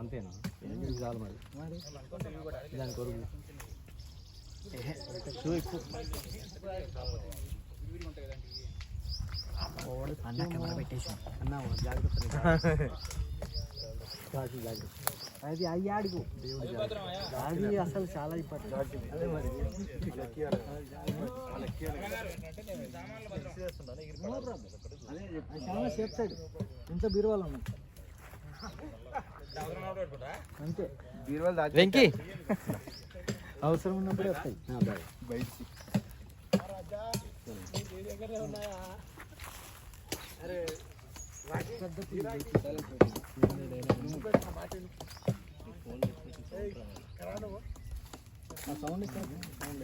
అంతేనా? చాలు మరి? మరి? దాని కొరుగు అన్న కెమెరా పెట్టేసి. అన్న జాగ్రత్త జాగ్రత్త. జాగ్రత్త అది అయ్యి అడుగు అది అసలు చాలా ఇబ్బంది అదే మరి. చాలా సేఫ్ సైడ్ ఇంత బీరువాలు ఉన్నాయి అంతే. వెంకీ. అవసరం ఉన్నప్పుడే వస్తాయి. ఆ సౌండ్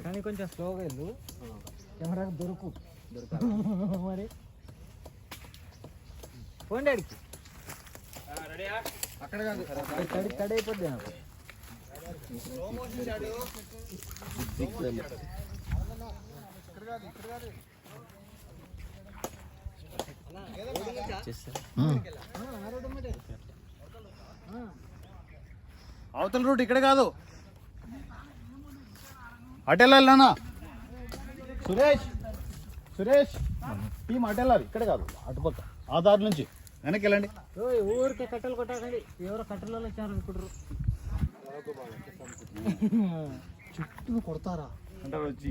కానీ కొంచెం స్లోగా వెళ్ళు. కెమెరాకి దొరుకు. మరి పోండి అడిగి. అక్కడ కాదు. తడి తడి అయిపోద్ది నాకు. అవతల రూట్ ఇక్కడ కాదు. అటు వెళ్ళాలన్నా సురేష్ సురేష్. టీం అటు వెళ్ళాలి ఇక్కడ కాదు అటుపక్క. ఆ దారి నుంచి. వెనక్కి వెళ్ళండి ఓయ్ ఊరికే కట్టెలు కొట్టాకండి. ఎవరో కట్టెలలో వచ్చారు అనుకుంటారు. చుట్టూ కొడతారా? అంటారు వచ్చి.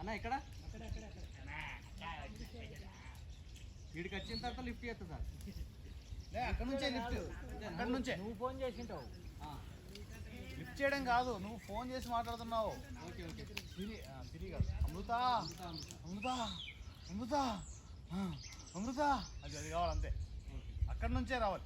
అన్న ఇక్కడ? వీడికి వచ్చిన తర్వాత లిఫ్ట్ చేస్తా సార్. లే అక్కడ నుంచే లిఫ్ట్. అక్కడ నుంచే. నువ్వు ఫోన్ చేసింటావు. లిఫ్ట్ చేయడం కాదు నువ్వు ఫోన్ చేసి మాట్లాడుతున్నావు. Okay okay. కాదు. అమృత అమృత అమృత. అమృత అది అది కావాలి అంతే. అక్కడ నుంచే రావాలి.